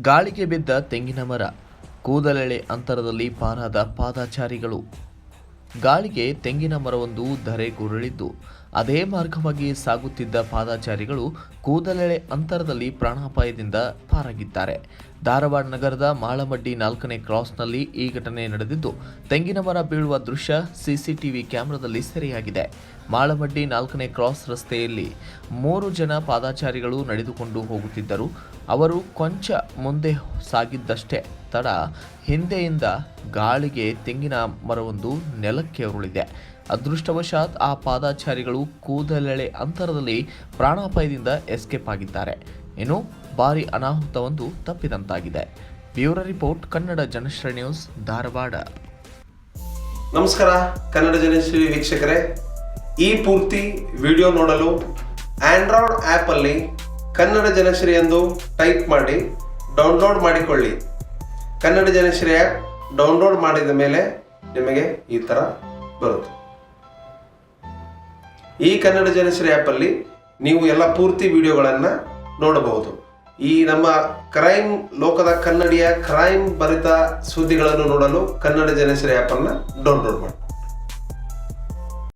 ಗಾಳಿಗೆ ಬಿದ್ದ ತೆಂಗಿನ ಮರ, ಕೂದಲೆಳೆ ಅಂತರದಲ್ಲಿ ಪಾರಾದ ಪಾದಾಚಾರಿಗಳು. ಗಾಳಿಗೆ ತೆಂಗಿನ ಮರವೊಂದು ಧರೆಗುರುಳಿದ್ದು ಅದೇ ಮಾರ್ಗವಾಗಿ ಸಾಗುತ್ತಿದ್ದ ಪಾದಾಚಾರಿಗಳು ಕೂದಲೆಳೆ ಅಂತರದಲ್ಲಿ ಪ್ರಾಣಾಪಾಯದಿಂದ ಪಾರಾಗಿದ್ದಾರೆ. ಧಾರವಾಡ ನಗರದ ಮಾಳಮಡ್ಡಿ ನಾಲ್ಕನೇ ಕ್ರಾಸ್ನಲ್ಲಿ ಈ ಘಟನೆ ನಡೆದಿದ್ದು, ತೆಂಗಿನ ಮರ ಬೀಳುವ ದೃಶ್ಯ ಸಿಸಿಟಿವಿ ಕ್ಯಾಮೆರಾದಲ್ಲಿ ಸೆರೆಯಾಗಿದೆ. ಮಾಳಮಡ್ಡಿ ನಾಲ್ಕನೇ ಕ್ರಾಸ್ ರಸ್ತೆಯಲ್ಲಿ ಮೂರು ಜನ ಪಾದಾಚಾರಿಗಳು ನಡೆದುಕೊಂಡು ಹೋಗುತ್ತಿದ್ದರು. ಅವರು ಕೊಂಚ ಮುಂದೆ ಸಾಗಿದ್ದಷ್ಟೇ. ತಡ ಹಿಂದೆಯಿಂದ ಗಾಳಿಗೆ ತೆಂಗಿನ ಮರವೊಂದು ನೆಲಕ್ಕೆ ಉರುಳಿದೆ. ಅದೃಷ್ಟವಶಾತ್ ಆ ಪಾದಾಚಾರಿಗಳು ಕೂದಲೆಳೆ ಅಂತರದಲ್ಲಿ ಪ್ರಾಣಾಪಾಯದಿಂದ ಎಸ್ಕೇಪ್ ಆಗಿದ್ದಾರೆ. ಇನ್ನು ಭಾರಿ ಅನಾಹುತವೊಂದು ತಪ್ಪಿದಂತಾಗಿದೆ. Bureau report, Kannada Janashree news, Dharwad. ನಮಸ್ಕಾರ, ಕನ್ನಡ ಜನಶ್ರೀ ವೀಕ್ಷಕರೇ. ಈ ಪೂರ್ತಿ ವಿಡಿಯೋ ನೋಡಲು ಆಂಡ್ರಾಯ್ಡ್ ಆ್ಯಪಲ್ಲಿ ಕನ್ನಡ ಜನಶ್ರೀ ಎಂದು ಟೈಪ್ ಮಾಡಿ, ಡೌನ್ಲೋಡ್ ಮಾಡಿಕೊಳ್ಳಿ. ಕನ್ನಡ ಜನಶ್ರೀ ಆ್ಯಪ್ ಡೌನ್ಲೋಡ್ ಮಾಡಿದ ಮೇಲೆ ನಿಮಗೆ ಈ ಥರ ಬರುತ್ತೆ. ಈ ಕನ್ನಡ ಜನಶ್ರೀ ಆ್ಯಪಲ್ಲಿ ನೀವು ಎಲ್ಲ ಪೂರ್ತಿ ವಿಡಿಯೋಗಳನ್ನು ನೋಡಬಹುದು. ಈ ನಮ್ಮ ಕ್ರೈಮ್ ಲೋಕದ ಕನ್ನಡಿಯ ಕ್ರೈಮ್ ಭರಿತ ಸುದ್ದಿಗಳನ್ನು ನೋಡಲು ಕನ್ನಡ ಜನಶ್ರೀ ಆ್ಯಪನ್ನು ಡೌನ್ಲೋಡ್ ಮಾಡಿ.